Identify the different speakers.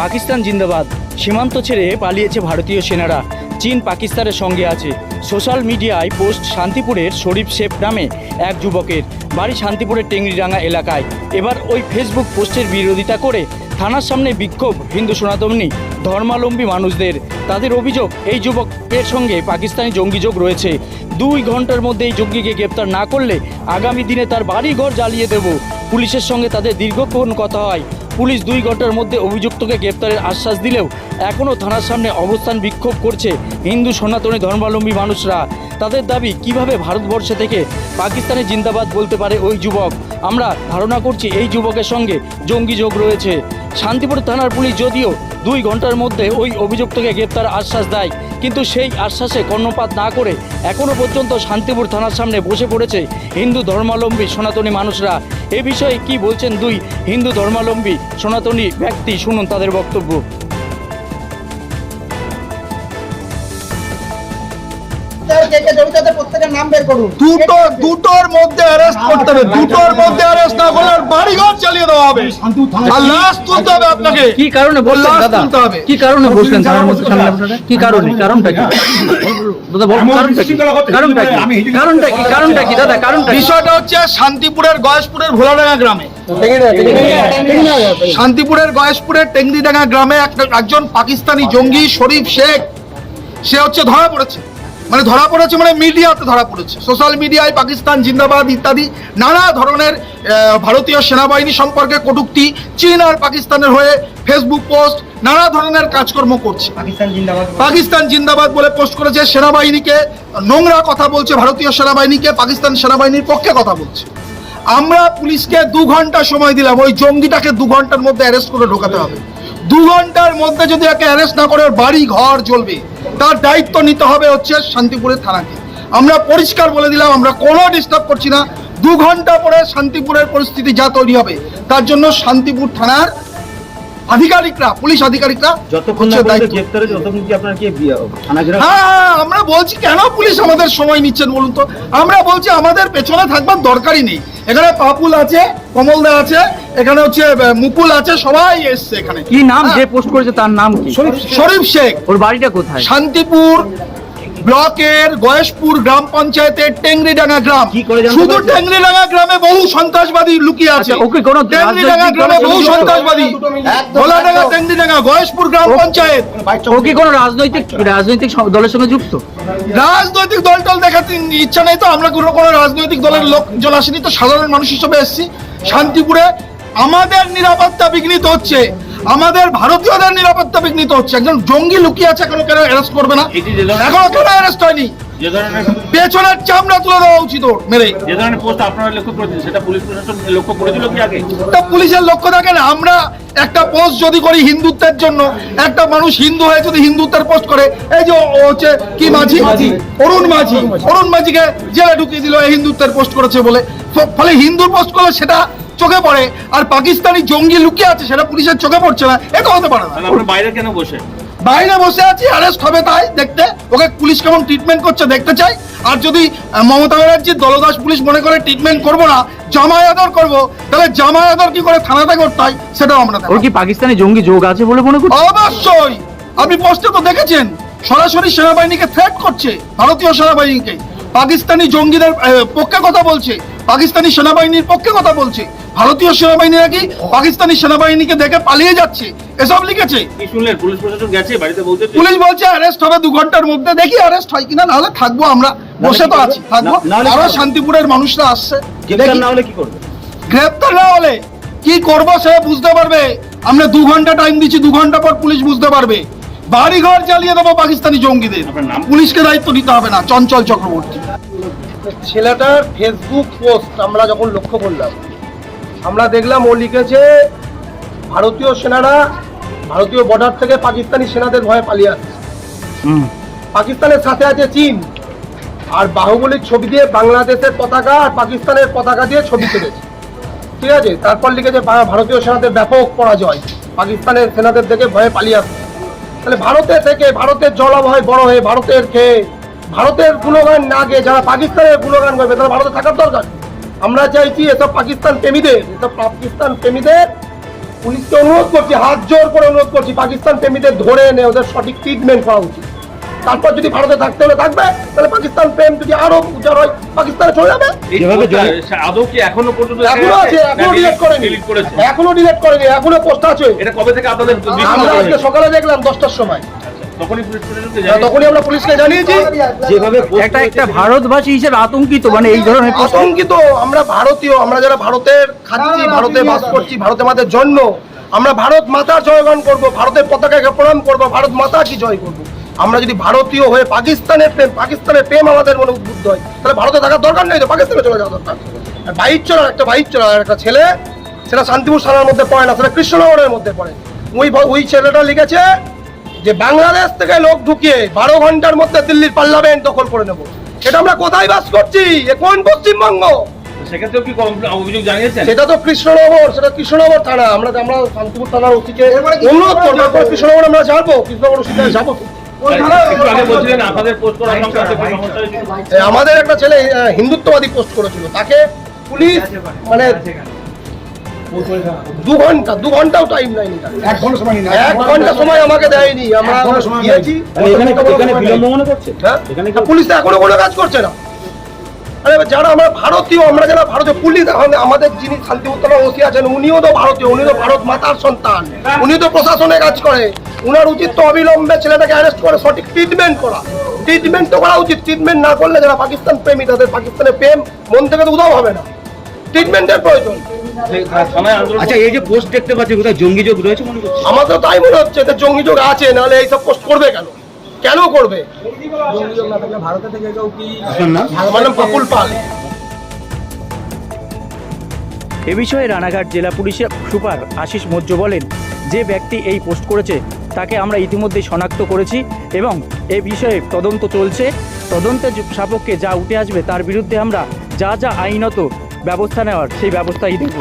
Speaker 1: পাকিস্তান জিন্দাবাদ। সীমান্ত ছেড়ে পালিয়েছে ভারতীয় সেনারা। চীন পাকিস্তানের সঙ্গে আছে। সোশ্যাল মিডিয়ায় পোস্ট শান্তিপুরের শরীফ শেফ নামে এক যুবকের। বাড়ি শান্তিপুরের টেংরিডাঙ্গা এলাকায়। এবার ওই ফেসবুক পোস্টের বিরোধিতা করে থানার সামনে বিক্ষোভ হিন্দু সনাতনী, ধর্মাবলম্বী মানুষদের। তাদের অভিযোগ, এই যুবকের সঙ্গে পাকিস্তানি জঙ্গি যোগ রয়েছে। দুই ঘণ্টার মধ্যে এই জঙ্গিকে গ্রেপ্তার না করলে আগামী দিনে তার বাড়ি ঘর জ্বালিয়ে দেব। পুলিশের সঙ্গে তাদের দীর্ঘক্ষণ কথা হয়। পুলিশ দুই ঘণ্টার মধ্যে অভিযুক্তকে গ্রেপ্তারের আশ্বাস দিলেও এখনও থানার সামনে অবস্থান বিক্ষোভ করছে হিন্দু সনাতনী ধর্মাবলম্বী মানুষরা। তাদের দাবি, কীভাবে ভারতবর্ষে থেকে পাকিস্তানে জিন্দাবাদ বলতে পারে ওই যুবক? আমরা ধারণা করছি এই যুবকের সঙ্গে জঙ্গি যোগ রয়েছে। শান্তিপুর থানার পুলিশ যদিও দুই ঘণ্টার মধ্যে ওই অভিযুক্তকে গ্রেপ্তার আশ্বাস দেয়। কিন্তু সেই আশ্বাসে কর্ণপাত না করে এখনও পর্যন্ত শান্তিপুর থানার সামনে বসে পড়েছে হিন্দু ধর্মাবলম্বী সনাতনী মানুষরা। এ বিষয়ে কি বলছেন দুই হিন্দু ধর্মাবলম্বী সনাতনী ব্যক্তি? শুনুন তাদের বক্তব্য।
Speaker 2: দুটো দুটোর মধ্যে অ্যারেস্ট করতে হবে। দুটোর মধ্যে অ্যারেস্ট না করলে বাড়িঘর চালিয়ে দেওয়া হবে। আর লাশ তুলতে হবে আপনাকে।
Speaker 1: কি কারণে বলছেন দাদা? কি কারণে বলছেন থানার মধ্যে সামনে আপনারা? কি কারণে? কারণটা কি? দাদা বলুন কারণটা কি? কারণটা কি? কারণটা কি? কারণটা কি? দাদা কারণটা
Speaker 2: বিষয়টা হচ্ছে শান্তিপুরের গয়েশপুরের ভোলাডাঙ্গা গ্রামে। শান্তিপুরের গয়েশপুরের টেংরিডাঙ্গা গ্রামে একজন পাকিস্তানি জঙ্গি শরীফ শেখ। সে হচ্ছে ধরা পড়েছে। মানে ধরা পড়েছে মানে মিডিয়াতে ধরা পড়েছে। সোশ্যাল মিডিয়ায় পাকিস্তান জিন্দাবাদ ইত্যাদি নানা ধরনের ভারতীয় সেনাবাহিনী সম্পর্কে কটূক্তি চীন আর পাকিস্তানের হয়ে ফেসবুক পোস্ট নানা ধরনের কাজকর্ম করছে।
Speaker 3: পাকিস্তান জিন্দাবাদ
Speaker 2: বলে। পোস্ট করেছে সেনাবাহিনীকে নোংরা কথা বলছে ভারতীয় সেনাবাহিনীকে পাকিস্তান সেনাবাহিনীর পক্ষে কথা বলছে। আমরা পুলিশকে দু ঘণ্টা সময় দিলাম ওই জঙ্গিটাকে দু ঘণ্টার মধ্যে অ্যারেস্ট করে ঢোকাতে হবে। দু ঘণ্টার মধ্যে যদি একে অ্যারেস্ট না করে ওর বাড়ি ঘর জ্বলবে। তার দায়িত্ব নিতে হবে হচ্ছে শান্তিপুরের থানাকে। আমরা পরিষ্কার বলে দিলাম, আমরা কোনো ডিস্টার্ব করছি না। দু ঘণ্টা পরে শান্তিপুরের পরিস্থিতি যা তৈরি হবে, তার জন্য শান্তিপুর থানার আধিকারিকরা পুলিশ আধিকারিকরা
Speaker 4: যতক্ষণ। গ্রেপ্তার হচ্ছে ততক্ষণ কি আপনার কি থানা
Speaker 2: হ্যাঁ হ্যাঁ, আমরা বলছি কেন পুলিশ আমাদের সময় নিচ্ছেন বলুন তো? আমরা বলছি আমাদের পেছনে থাকবার দরকারই নেই। এখানে পাপুল আছে কমলদা আছে এখানে হচ্ছে মুকুল আছে সবাই এসছে এখানে।
Speaker 1: কি নাম? যে
Speaker 2: হ্যাঁ,
Speaker 1: পোস্ট করেছে তার নাম কি?
Speaker 2: শরীফ শেখ।
Speaker 1: ওর বাড়িটা কোথায়?
Speaker 2: শান্তিপুর ব্লকের গয়েশপুর গ্রাম পঞ্চায়েতের টেংরিডাঙ্গা গ্রাম। শুধু? টেংরিডাঙ্গা গ্রামে বহু সন্ত্রাসবাদী লুকিয়ে আছে।
Speaker 1: আচ্ছা, ওকে কোনো
Speaker 2: টেংরিডাঙ্গা গ্রামে বহু? সন্ত্রাসবাদী ভোলাডাঙ্গা টেংরিডাঙ্গা গয়েশপুর গ্রাম পঞ্চায়েত।
Speaker 1: ও কি কোনো রাজনৈতিক রাজনৈতিক দলের সঙ্গে যুক্ত?
Speaker 2: রাজনৈতিক দল টল দেখাতে ইচ্ছা নেই তো আমরা কোনো কোনো রাজনৈতিক দলের লোকজন আসেনি তো সাধারণ মানুষ হিসেবে এসেছি। শান্তিপুরে আমাদের নিরাপত্তা বিঘ্নিত হচ্ছে। আমাদের ভারতীয়দের নিরাপত্তা বিঘ্নিত হচ্ছে। একজন জঙ্গি লুকিয়ে আছে এখনও কেন অ্যারেস্ট করবে না? এখনও কেন অ্যারেস্ট হয়নি?
Speaker 4: যে ধরনের
Speaker 2: পেছনের চামড়া তুলে দেওয়া উচিত ওর মেরে।
Speaker 4: যে ধরনের পোস্ট আপনারা লক্ষ্য করেছেন সেটা পুলিশ প্রশাসন লক্ষ্য করেছিল কি আগে?
Speaker 2: তা পুলিশের লক্ষ্য থাকে না আমরা একটা পোস্ট যদি করি হিন্দুত্বের জন্য একটা মানুষ হিন্দু হয়ে যদি হিন্দুত্বের পোস্ট করে এই যে হচ্ছে কি মাঝি? অরুণ মাঝি। অরুণ মাঝিকে জেলে ঢুকিয়ে দিল এই হিন্দুত্বের পোস্ট করেছে বলে। ফলে হিন্দুর পোস্ট করলে সেটা চোখে পড়ে আর পাকিস্তানি জঙ্গি লুকিয়ে আছে সেটা পুলিশের চোখে পড়ছে না এটা হতে পারে না।
Speaker 4: বাইরে কেন বসে?
Speaker 2: বাইরে বসে আছি অ্যারেস্ট হবে তাই দেখতে। ওকে পুলিশ কেমন ট্রিটমেন্ট করছে দেখতে চাই। আর যদি মমতা ব্যানার্জির দলদাস পুলিশ মনে করে ট্রিটমেন্ট করব না জামাই আদর করব তাহলে জামাই আদর কি করে থানাতে করতে হয় সেটাও আমরা
Speaker 1: ওর কি পাকিস্তানি জঙ্গি যোগ আছে বলে মনে করছেন
Speaker 2: অবশ্যই! আপনি পোস্টে তো দেখেছেন সরাসরি সেনাবাহিনীকে থ্রেট করছে ভারতীয় সেনাবাহিনীকে। পাকিস্তানি জঙ্গিদের পক্ষে কথা বলছে পাকিস্তানি সেনাবাহিনীর পক্ষে কথা বলছে। ভারতীয় সেনাবাহিনী নাকি পাকিস্তানি সেনাবাহিনীকে দেখে পালিয়ে যাচ্ছে? এসব লিখেছে।
Speaker 4: শুনলেন? পুলিশ প্রশাসন গেছে বাড়িতে বলতে
Speaker 2: পুলিশ বলছে অ্যারেস্ট হবে দু ঘণ্টার মধ্যে দেখি অ্যারেস্ট হয় কিনা নাহলে থাকব আমরা। বসে তো আছি থাকব।
Speaker 4: আরও
Speaker 2: শান্তিপুরের মানুষরা আসছে।
Speaker 4: গ্রেপ্তার না হলে কি করবে?
Speaker 2: গ্রেপ্তার না হলে কি করব সে বুঝতে পারবে। আমরা দু ঘণ্টা টাইম দিচ্ছি দু ঘণ্টা পর পুলিশ বুঝতে পারবে। বাড়ি ঘর জ্বালিয়ে দেবো পাকিস্তানি জঙ্গিদের? পুলিশকে দায়িত্ব নিতে হবে না চঞ্চল চক্রবর্তী।
Speaker 3: ছেলেটার ফেসবুক পোস্ট আমরা যখন লক্ষ্য করলাম আমরা দেখলাম ও লিখেছে ভারতীয় সেনারা ভারতীয় বর্ডার থেকে পাকিস্তানি সেনাদের ভয়ে পালিয়ে আসছে।
Speaker 1: হুম।
Speaker 3: পাকিস্তানের সাথে আছে চীন। আর বাহুবলীর ছবি দিয়ে বাংলাদেশের পতাকা আর পাকিস্তানের পতাকা দিয়ে ছবি তুলেছে। ঠিক আছে? তারপর লিখেছে ভারতীয় সেনাদের ব্যাপক পরাজয়। পাকিস্তানের সেনাদের দেখে ভয়ে পালিয়ে আসছে। তাহলে ভারতে থেকে ভারতের জলভয় বড় হয়ে ভারতের খেয়ে ভারতের গুণগান না গিয়ে যারা পাকিস্তানের গুণগান করবে তারা ভারতে থাকার দরকার। আমরা চাইছি এসব পাকিস্তান প্রেমীদের এসব পাকিস্তান প্রেমীদের পুলিশকে অনুরোধ করছি হাত জোর করে অনুরোধ করছি পাকিস্তান প্রেমীদের ধরে এনে ওদের সঠিক ট্রিটমেন্ট করা উচিত। তারপর যদি ভারতে থাকতে হলে থাকবে তাহলে পাকিস্তান প্রেম যদি আরও উজাড় হয় পাকিস্তানে চলে যাবে।
Speaker 4: আদৌ কি এখনও পর্যন্ত
Speaker 3: এখনও আছে এখনও ডিলেট করেনি। এখনও ডিলেট করেনি এখনও পোস্ট আছে।
Speaker 4: এটা কবে থেকে আপনাদের
Speaker 3: আমরা আজকে সকালে দেখলাম দশটার সময়।
Speaker 4: তখনই
Speaker 3: আমরা পুলিশকে জানিয়েছি।
Speaker 1: যেভাবে একটা একটা ভারতবাসী হিসেবে আতঙ্কিত মানে এই ধরনের
Speaker 3: আতঙ্কিত আমরা ভারতীয় আমরা যারা ভারতের খাচ্ছি ভারতে বাস করছি ভারতে আমাদের জন্ম আমরা ভারত মাতার জয়গান করব ভারতের পতাকাকে প্রণাম করব ভারত মাতা কি জয় করব? আমরা যদি ভারতীয় হয়ে পাকিস্তানের প্রেম পাকিস্তানের প্রেম আমাদের মনে উদ্বুদ্ধ হয় তাহলে ভারতে থাকার দরকার নেই তো পাকিস্তানে চলে যাওয়া দরকার। আর বাইক চলার একটা বাইক চলার একটা ছেলে সেটা শান্তিপুর থানার মধ্যে পড়ে না সেটা কৃষ্ণনগরের মধ্যে পড়ে। ওই ওই ছেলেটা লিখেছে যে বাংলাদেশ থেকে লোক ঢুকিয়ে বারো ঘণ্টার মধ্যে দিল্লির পার্লামেন্ট দখল করে নেব। এটা আমরা কোথায় বাস করছি? এ কোন পশ্চিমবঙ্গ?
Speaker 4: সেক্ষেত্রেও কি অভিযোগ জানিয়েছেন?
Speaker 3: সেটা তো কৃষ্ণনগর সেটা কৃষ্ণনগর থানা। আমরা আমরা শান্তিপুর থানার ওসিকে অনুরোধ করব কৃষ্ণনগর আমরা যাব। কৃষ্ণনগর ওসিকে যাব
Speaker 4: একটু আগে বলছিলেন আপনাদের পোস্ট করার সংক্রান্ত কি সমস্যা হয়েছিল?
Speaker 3: এ, আমাদের একটা ছেলে হিন্দুত্ববাদী পোস্ট করেছিল। তাকে পুলিশ মানে দু ঘণ্টা দু ঘন্টাও টাইম নেয়নি
Speaker 2: এক ঘণ্টা সময়
Speaker 3: এক ঘণ্টা সময় আমাকে দেয়নি আমরা গিয়েছি হ্যাঁ? পুলিশ তো এখনও কোনো কাজ করছে না। আরে যারা আমরা ভারতীয় আমরা যারা ভারতীয় পুলিশ আমাদের যিনি শান্তিপুত্তলা ওসি আছেন উনিও তো ভারতীয় উনি তো ভারত মাতার সন্তান। উনি তো প্রশাসনে কাজ করে। উনার উচিত তো অবিলম্বে ছেলেটাকে অ্যারেস্ট করে সঠিক ট্রিটমেন্ট করা। ট্রিটমেন্ট তো করা উচিত ট্রিটমেন্ট না করলে যারা পাকিস্তান প্রেমী তাদের পাকিস্তানের প্রেম মন থেকে তো উদাও হবে না। ট্রিটমেন্টের প্রয়োজন।
Speaker 1: আচ্ছা এই যে পোস্ট দেখতে পাচ্ছি কোথায় জঙ্গি যোগ রয়েছে মনে করছে
Speaker 3: আমার তো তাই মনে হচ্ছে জঙ্গি যোগ আছে নাহলে এইসব পোস্ট করবে কেন? কেন করবে? আমার নাম পাল।
Speaker 1: এ বিষয়ে রানাঘাট জেলা পুলিশের সুপার আশিস মৌর্য বলেন যে ব্যক্তি এই পোস্ট করেছে তাকে আমরা ইতিমধ্যে শনাক্ত করেছি এবং এ বিষয়ে তদন্ত চলছে। তদন্তের সাপক্ষে যা উঠে আসবে তার বিরুদ্ধে আমরা যা যা আইনত ব্যবস্থা নেওয়ার সেই ব্যবস্থাই দেখব।